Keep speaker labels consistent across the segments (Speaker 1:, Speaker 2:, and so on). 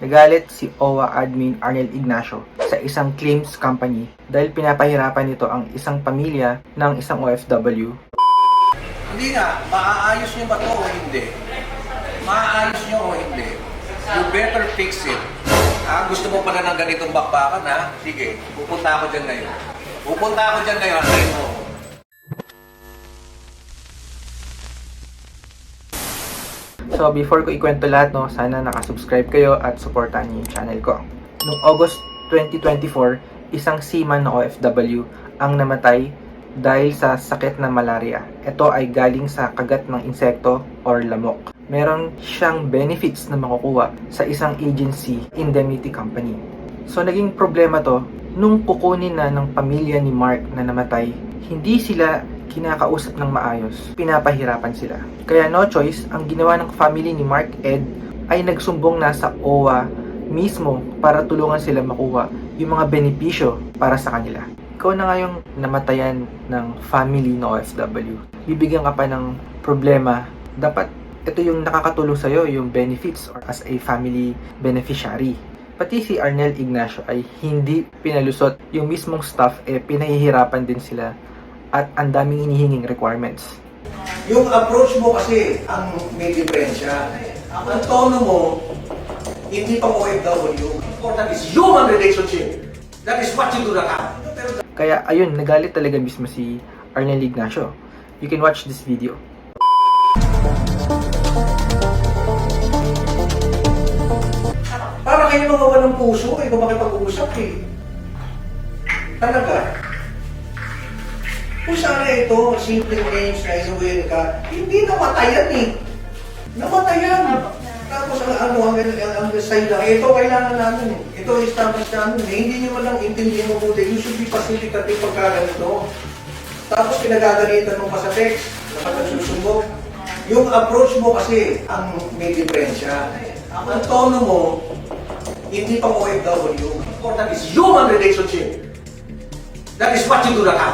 Speaker 1: Nagalit si OWA admin Arnel Ignacio sa isang claims company dahil pinapahirapan nito ang isang pamilya ng isang OFW.
Speaker 2: Hindi nga, maaayos nyo ba to o hindi? Maaayos nyo o hindi? You better fix it. Ah, gusto mo pala ng ganitong bakbakan ha? Sige, pupunta ako dyan ngayon. Pupunta ako dyan ngayon, antayin mo.
Speaker 1: So before ko ikwento lahat, no, sana nakasubscribe kayo at supportahan niyo yung channel ko. Noong August 2024, isang seaman na OFW ang namatay dahil sa sakit na malaria. Ito ay galing sa kagat ng insekto or lamok. Meron siyang benefits na makukuha sa isang agency indemnity company. So naging problema to nung kukunin na ng pamilya ni Mark na namatay, hindi sila kinakausap ng maayos, pinapahirapan sila. Kaya no choice, ang ginawa ng family ni Mark Ed ay nagsumbong na sa OWA mismo para tulungan sila makuha yung mga benepisyo para sa kanila. Ikaw na nga yung namatayan ng family ng OFW. Bibigyan ka pa ng problema. Dapat ito yung nakakatulong sa'yo, yung benefits or as a family beneficiary. Pati si Arnel Ignacio ay hindi pinalusot yung mismong staff, eh pinahihirapan din sila at ang daming inihinging requirements.
Speaker 2: Yung approach mo kasi ang may diferensya. Ang tono mo, hindi pa OFW. Important is human relationship. That is what you do na ka.
Speaker 1: Kaya ayun, nagalit talaga mismo si Arnel Ignacio. You can watch this video.
Speaker 2: Para kayo mga walang puso, kayo ba makipag-uusap eh? Talaga? Kung sana ito, simple names na inuwin ka, hindi namatayan eh. Namatayan. Tapos ang ano, ang, ang, ang side lang, ito kailangan namin eh. Ito establish namin eh. Hindi nyo man lang intindihan mo buti. You should be facilitative pagka ganito. Tapos pinagaganitan mo pa sa text, nakapagsusumbong. Yung approach mo kasi ang may diferensya. Ang tono mo, hindi pa OFW. Important is human relationship. That is what you do na ka.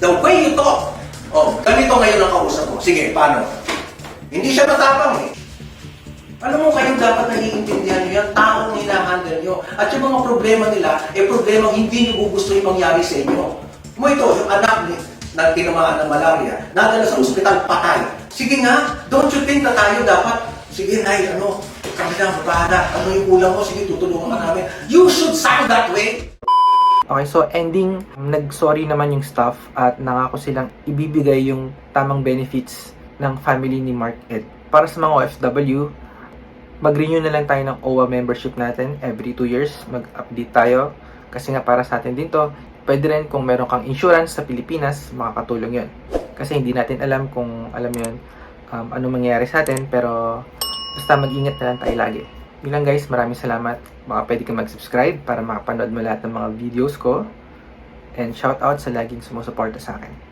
Speaker 2: The way, you talk. Oh, ganito ngayon ang kausap mo. Sige, paano? Hindi siya matapang eh. Alam mo, kayong dapat naiintindihan nyo yan, taong hinahandle nyo. At yung mga problema nila, eh problema hindi nyo gusto yung mangyari sa inyo. Mo ito, yung anak ni, na tinamaan ng malaria, nadala sa ospital, patay. Sige nga, don't you think na tayo dapat, sige nay, ano, kami na, bahala, ano yung kulang mo, sige, tutulungan ka namin. You should sound that way.
Speaker 1: Okay, so ending, nag-sorry naman yung staff at nangako silang ibibigay yung tamang benefits ng family ni Mark Ed. Para sa mga OFW, mag-renew na lang tayo ng OWA membership natin every 2 years. Mag-update tayo kasi nga para sa atin din to. Pwede rin kung meron kang insurance sa Pilipinas, makakatulong yon. Kasi hindi natin alam kung alam yon um, ano mangyayari sa atin pero basta mag-ingat na lang tayo lagi. Bilang guys, maraming salamat. Baka pwede ka mag-subscribe para makapanood mo lahat ng mga videos ko. And shout out sa laging sumusuporta sa akin.